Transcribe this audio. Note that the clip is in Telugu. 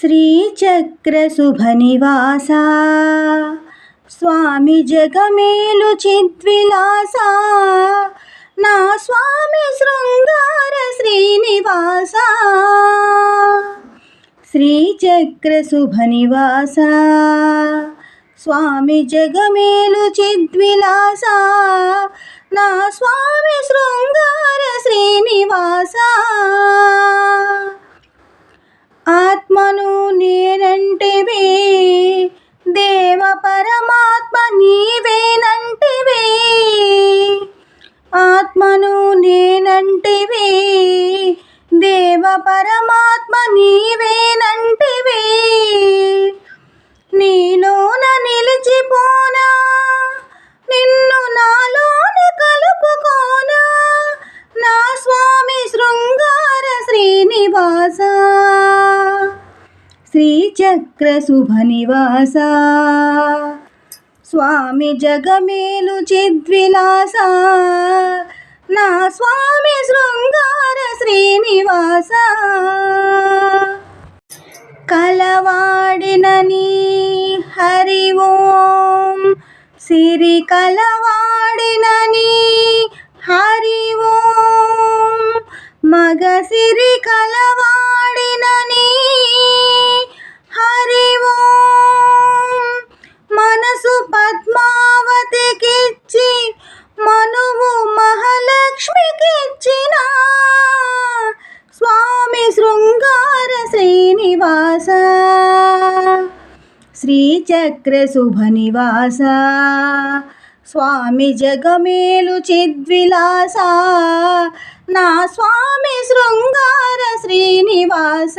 శ్రీచక్రశుభనివాస స్వామి జగమేలు చిద్విలాస. నా స్వామి శృంగార శ్రీనివాస. శ్రీచక్రశుభనివాస స్వామి జగమేలు చిద్విలాస. నా స్వామి శృంగార శ్రీనివాస. ఆత్మను నేనంటివే. దేవ పరమాత్మ నీవేనంటివే. ఆత్మను నేనంటివే. దేవ పరమాత్మ నీవేనంటివే. నీలోన నిలిచిపోనా. నిన్ను నాలోన కలుపుకోనా. నా స్వామి శృంగార శ్రీనివాస శ్రీచక్ర శుభనివాస స్వామి జగమేలు చిద్విలాస నా స్వామి శృంగార శ్రీనివాస కలవాడినని హరి ఓం సిరి కలవాడినని హరి ఓం మగ సిరి కలవాడినని శృంగార శ్రీనివాస. శ్రీచక్ర శుభనివాస స్వామి జగమేలు చిద్విలాస. నా స్వామి శృంగార శ్రీనివాస.